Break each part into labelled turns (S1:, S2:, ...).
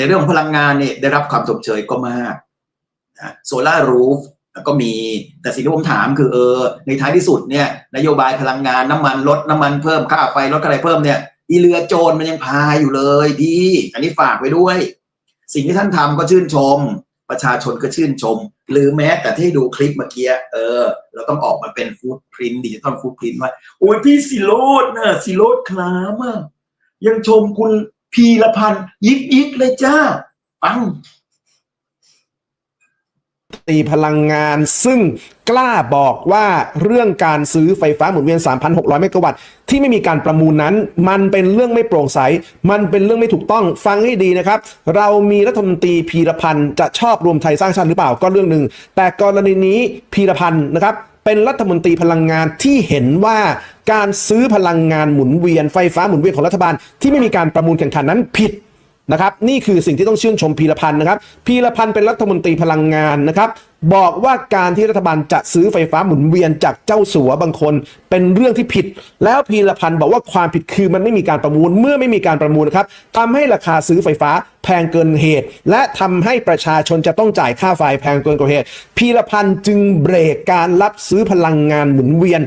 S1: ในเรื่องพลังงานเนี่ยได้รับความชมเชยก็มากโซลารูฟก็มีแต่สิ่งที่ผมถามคือเออในท้ายที่สุดเนี่ยนโยบายพลังงานน้ำมันลดน้ำมันเพิ่มค่าไฟลดอะไรเพิ่มเนี่ยอีเรือโจรมันยังพายอยู่เลยดีอันนี้ฝากไว้ด้วย สิ่งที่ท่านทำก็ชื่นชม ประชาชนก็ชื่นชม หรือแม้แต่ที่ดูคลิปเมื่อกี้เออ เราต้องออกมาเป็นฟูดพรินดิจิตอลฟูดพรินว่าโอ้ยพี่สิโรดนะสิโรดคลามอะยังชมคุณ พีละพันธ์ยิกยิกเลยจ้า ปัง
S2: ตีพลังงานซึ่งกล้าบอกว่าเรื่องการซื้อไฟฟ้าหมุนเวียน 3,600 เมกะวัตต์ที่ไม่มีการประมูลนั้น มันเป็นเรื่องไม่โปร่งใส มันเป็นเรื่องไม่ถูกต้องฟังให้ดีนะครับ เรามีรัฐมนตรีพีรพันธ์จะชอบรวมไทยสร้างชาติหรือเปล่าก็เรื่องหนึ่งแต่กรณีนี้พีรพันธ์นะครับ เป็นรัฐมนตรีพลังงานที่เห็นว่าการซื้อพลังงานหมุนเวียนไฟฟ้าหมุนเวียนของรัฐบาลที่ไม่มีการประมูลแข่งขันนั้นผิด นะครับนี่คือสิ่งที่ต้องชื่นชมพีรพันธ์นะครับพีรพันธ์เป็นรัฐมนตรีพลังงานนะครับบอกว่าการที่รัฐบาลจะซื้อไฟฟ้าหมุนเวียนจากเจ้าสัวบางคน เป็นเรื่องที่ผิด แล้วพีรพันธ์บอกว่าความผิดคือมันไม่มีการประมูลเมื่อไม่มีการประมูลนะครับทำให้ราคาซื้อไฟฟ้าแพงเกินเหตุ และทำให้ประชาชนจะต้องจ่ายค่าไฟแพงเกินกว่าเหตุพีรพันธ์จึงเบรกการรับซื้อพลังงานหมุนเวียน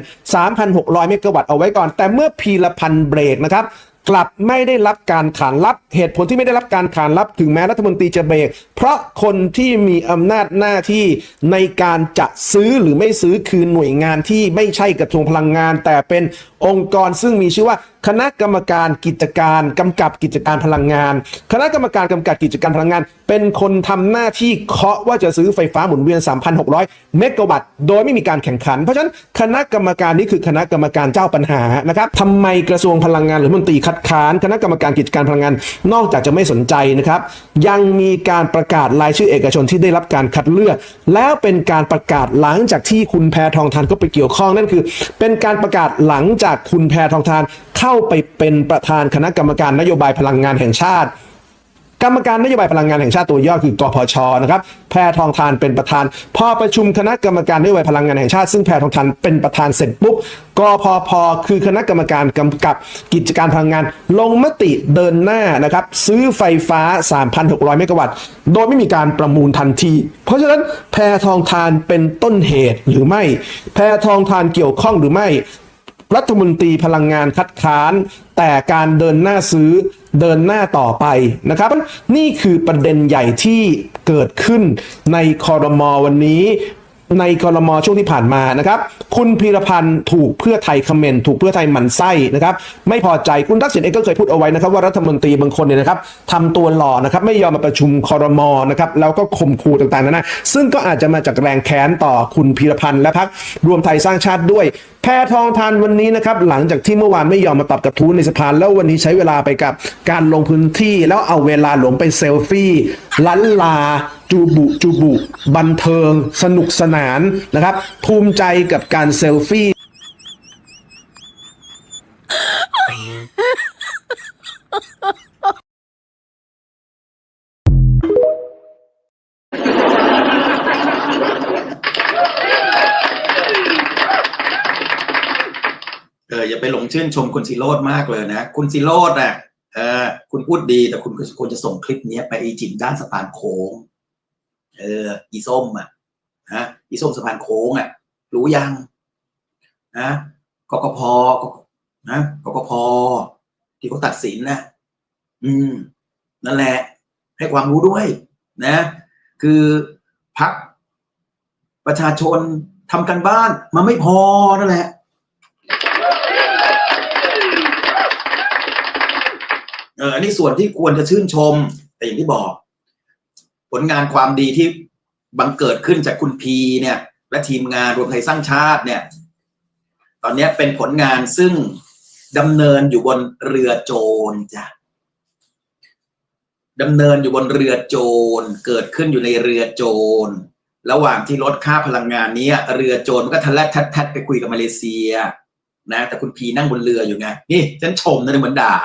S2: 3,600 เมกะวัตต์เอาไว้ก่อน แต่เมื่อพีรพันธ์เบรกนะครับ กลับไม่ได้รับการขานรับ เหตุผลที่ไม่ได้รับการขานรับถึงแม้รัฐมนตรีจะเบรกเพราะคนที่มีอำนาจหน้าที่ในการจะซื้อหรือไม่ซื้อคือหน่วยงานที่ไม่ใช่กระทรวงพลังงาน แต่เป็นองค์กรซึ่งมีชื่อว่า คณะกรรมการกิจการกำกับกิจการพลังงาน คณะกรรมการกำกับกิจการพลังงาน เป็นคนทำหน้าที่เคาะว่าจะซื้อไฟฟ้าหมุนเวียน 3,600 เมกะวัตต์ โดยไม่มีการแข่งขัน เพราะฉะนั้นคณะกรรมการนี้คือคณะกรรมการเจ้าปัญหานะครับทำไมกระทรวงพลังงานหรือมนตรีคัดค้าน คณะกรรมการกิจการพลังงาน นอกจากจะไม่สนใจนะครับ ยังมีการประกาศรายชื่อเอกชนที่ได้รับการคัดเลือก แล้วเป็นการประกาศหลังจากที่คุณแพทองทานก็ไปเกี่ยวข้องนั่นคือ เป็นการประกาศหลังจากคุณแพทองทาน เข้าไปเป็นประธานคณะกรรมการนโยบายพลังงานแห่งชาติ กรรมการนโยบายพลังงานแห่งชาติตัวย่อคือกพชนะครับแพทองทานเป็นประธาน พอประชุมคณะกรรมการนโยบายพลังงานแห่งชาติ ซึ่งแพทองทานเป็นประธานเสร็จปุ๊บกพพคือคณะกรรมการกำกับกิจการพลังงาน ลงมติเดินหน้านะครับซื้อไฟฟ้า 3,600 เมกะวัตต์ โดยไม่มีการประมูลทันที เพราะฉะนั้นแพทองทานเป็นต้นเหตุหรือไม่ แพทองทานเกี่ยวข้องหรือไม่ รัฐมนตรีพลังงานคัดค้าน แต่การเดินหน้าซื้อเดินหน้าต่อไปนะครับ นี่คือประเด็นใหญ่ที่เกิดขึ้นในคอรมอวันนี้ ในกรมช่วงที่ผ่านมานะครับ คุณพีรพันธ์ถูกเพื่อไทยคอมเมนต์ถูกเพื่อไทยหมั่นไส้นะครับ ไม่พอใจคุณทักษิณเองก็เคยพูดเอาไว้นะครับ ว่ารัฐมนตรีบางคนเนี่ยนะครับทำตัวหล่อนะครับ ไม่ยอมมาประชุมคอรมอนะครับแล้วก็ข่มขู่ต่างๆนานาซึ่งก็อาจจะมาจากแรงแค้นต่อคุณพีรพันธ์และพักรวมไทยสร้างชาติด้วยแพทองทานวันนี้นะครับหลังจากที่เมื่อวานไม่ยอมมาตอบกระทู้ในสภาแล้ววันนี้ใช้เวลาไปกับการลงพื้นที่แล้วเอาเวลาหลงไปเซลฟี่ลันลา จูบุจูบุ บันเทิง สนุกสนานนะครับ ภูมิใจกับการเซลฟี่
S1: เอออย่าไปหลงชื่นชมคุณซิโรดมากเลยนะ คุณซิโรดอะ เออคุณพูดดีแต่คุณควรจะส่งคลิปนี้ไปอีจิตด้านสะพานโค้ง เออ อีส้มอะฮะอีส้มสะพานโค้งอะ รู้ยังนะกกพนะกกพที่เขาตัดสินนะอืม นั่นแหละ ให้ความรู้ด้วย นะ คือพักประชาชนทำกันบ้าน มันไม่พอนั่นแหละ อออันนี้ส่วนที่ควรจะชื่นชม แต่อย่างที่บอก ผลงานความดีที่บังเกิดขึ้นจากคุณพีเนี่ย และทีมงานรวมไทยสร้างชาติเนี่ย ตอนนี้เป็นผลงานซึ่งดำเนินอยู่บนเรือโจรจ้ะดำเนินอยู่บนเรือโจรเกิดขึ้นอยู่ในเรือโจรระหว่างที่ลดค่าพลังงานนี้เรือโจรมันก็ทะแลกทัดทัดไปคุยกับมาเลเซีย นะ แต่คุณพีนั่งบนเรืออยู่ไงนี่ฉันชมนะเหมือนด่า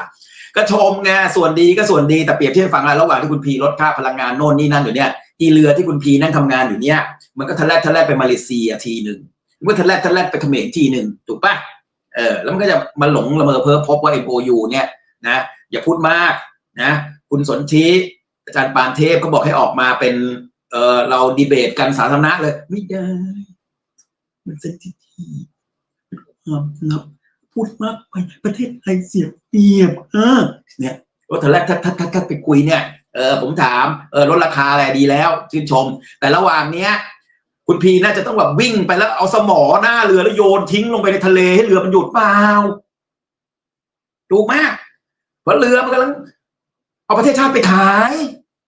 S1: ก็ชมไงส่วนดีก็ส่วนดีแต่เปรียบเทียบฟังแล้วระหว่างที่คุณพีลดค่าพลังงานโน่นนี่นั่นอยู่เนี่ยอีเรือที่คุณพีนั่งทำงานอยู่เนี่ย มันก็ทะแลกทะแลกไปมาเลเซียทีหนึ่งมันก็ทะแลกทะแลกไปเขมรทีหนึ่งถูกปะเออแล้วมันก็จะมาหลงละเมอเพ้อพบว่า MOU เนี่ยนะอย่าพูดมากนะคุณสนธิอาจารย์ปานเทพก็บอกให้ออกมาเป็นเออเราดีเบตกันสาธารณะเลย ไม่ได้ มันเซนซิทีฟเป็นความลับ พูดมากไปประเทศไทยเสียเปรียบเออเนี่ยว่าแต่แรกถ้าถ้าถ้าถ้าไปคุยเนี่ยเออผมถามเออลดราคาอะไรดีแล้วชื่นชม แต่ระหว่างเนี้ยคุณพีน่าจะต้องแบบวิ่งไปแล้วเอาสมอหน้าเรือแล้วโยนทิ้งลงไปในทะเลให้เรือมันหยุดเปล่าถูกไหมเพราะเรือมันกำลังเอาประเทศชาติไปขาย